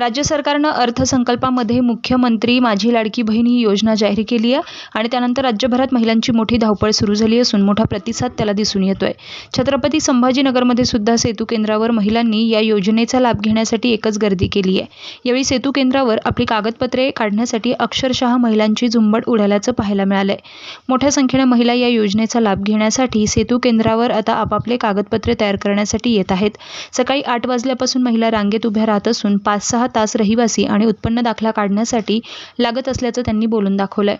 राज्य सरकारनं अर्थसंकल्पामध्ये मुख्यमंत्री माझी लाडकी बहीण ही योजना जाहीर केली आहे आणि त्यानंतर राज्यभरात महिलांची मोठी धावपळ सुरू झाली असून मोठा प्रतिसाद त्याला दिसून येतोय. छत्रपती संभाजीनगरमध्ये सुद्धा सेतू केंद्रावर महिलांनी या योजनेचा लाभ घेण्यासाठी एकच गर्दी केली आहे. यावेळी सेतू केंद्रावर आपली कागदपत्रे काढण्यासाठी अक्षरशः महिलांची झुंबड उडाल्याचं पाहायला मिळालंय. मोठ्या संख्येने महिला या योजनेचा लाभ घेण्यासाठी सेतू केंद्रावर आता आपापले कागदपत्रे तयार करण्यासाठी येत आहेत. सकाळी आठ वाजल्यापासून महिला रांगेत उभ्या राहत असून पाच सहा तास रहिवासी आणि उत्पन्न दाखला काढण्यासाठी लागत असल्याचं त्यांनी बोलून दाखवलंय.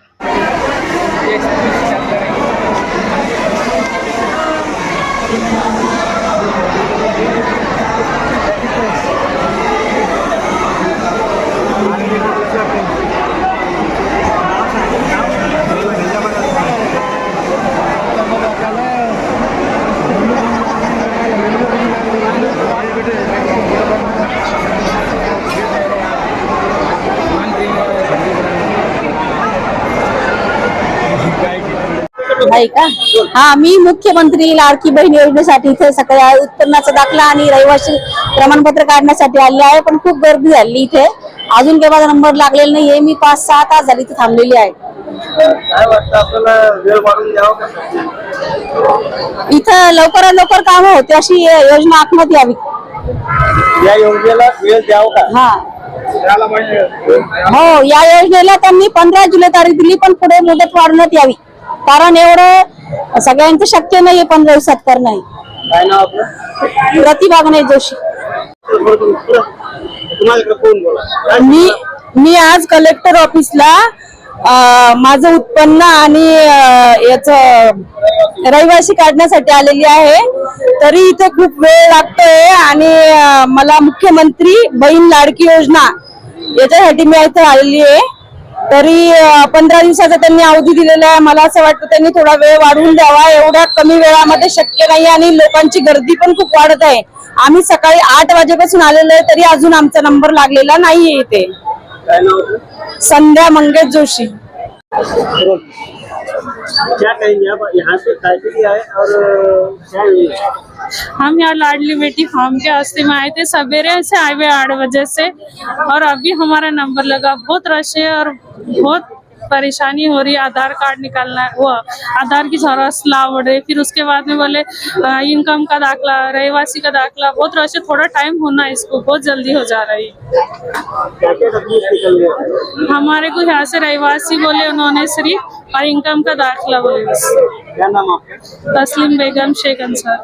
नाही का? हा मी मुख्यमंत्री लाडकी बहीण योजनेसाठी इथे सगळ्या उत्पन्नाचा दाखला आणि रहिवासी प्रमाणपत्र काढण्यासाठी आले आहे पण खूप गर्दी झाली इथे. अजून काही माझा नंबर लागलेला नाहीये मी पाच सहा तास झाली इथे थांबलेली आहे. इथं लवकरात लवकर काम होते अशी योजना आखण्यात यावी. या योजनेला वेळ द्यावा का? हा. हो या योजनेला त्यांनी पंधरा जुलै तारीख दिली पण पुढे मुदत वाढवण्यात यावी. कारण एवढं सगळ्यांचं शक्य नाहीये पंधरा दिवसात करणं काय नाव आपलं? प्रतिभा गणेश जोशी. तुम्हाला कोण बोला मी मी आज कलेक्टर ऑफिसला अ, माझं उत्पन्न आणि याच रहिवासी काढण्यासाठी आलेली आहे. तरी इथे खूप वेळ लागतोय आणि अ, मला मुख्यमंत्री बहीण लाडकी योजना याच्यासाठी मी इथे आलेली आहे. तरी पंधरा दिवसाचा त्यांनी अवधी दिलेला आहे. मला असं वाटतं त्यांनी थोडा वेळ वाढवून द्यावा. एवढ्या कमी वेळामध्ये शक्य नाही आणि लोकांची गर्दी पण खूप वाढत आहे. आम्ही सकाळी आठ वाजेपासून आलेलो आहे तरी अजून आमचा नंबर लागलेला नाहीये इथे. संध्या मंगेश जोशी. क्या कहेंगे आप? यहाँ से काय के लिए आए और क्या? हम यहाँ लाडली बेटी फार्म के हस्ते में आए थे सवेरे से आए हुए आठ बजे से। और अभी हमारा नंबर लगा बहुत रश है और बहुत परेशानी हो रही है। आधार कार्ड निकालना है वो आधार की ज़रूरत लावड़ है। फिर उसके बाद में बोले इनकम का दाखला रहवासी का दाखला बहुत रश है थोड़ा टाइम होना है इसको बहुत जल्दी हो जा रही है। हमारे को यहाँ से रहवासी बोले उन्होंने सिर्फ़ और इनकम का दाखला बोले बस। तस्लीम बेगम शेख अंसार